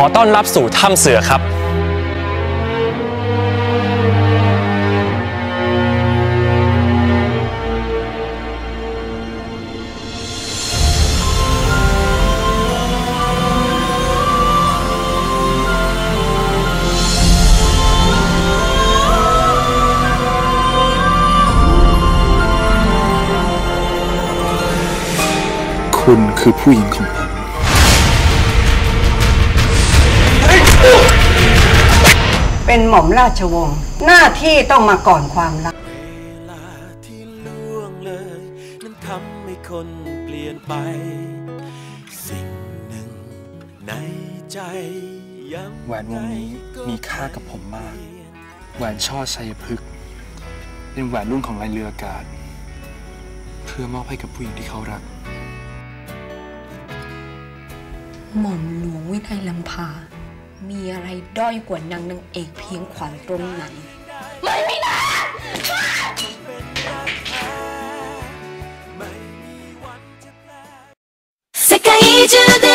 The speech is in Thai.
ขอต้อนรับสู่ถ้ำเสือครับ คุณคือผู้หญิงของผม เป็นหม่อมราชวงศ์หน้าที่ต้องมาก่อนความรักเวลาที่ล่วงเลยนั้นทำให้คนเปลี่ยนไป สิ่งหนึ่งในใจยังแหวนวงนี้มีค่ากับผมมาก แหวนช่อชัยพฤกษ์เป็นแหวนรุ่นของนายเรืออากาศ เพื่อมอบให้กับผู้หญิงที่เขารัก หม่อมหลวงวินัยลำพา มีอะไรด้อยกว่านางนางเอกเพียงขวัญตรงไหน 世界中で恋せよ girl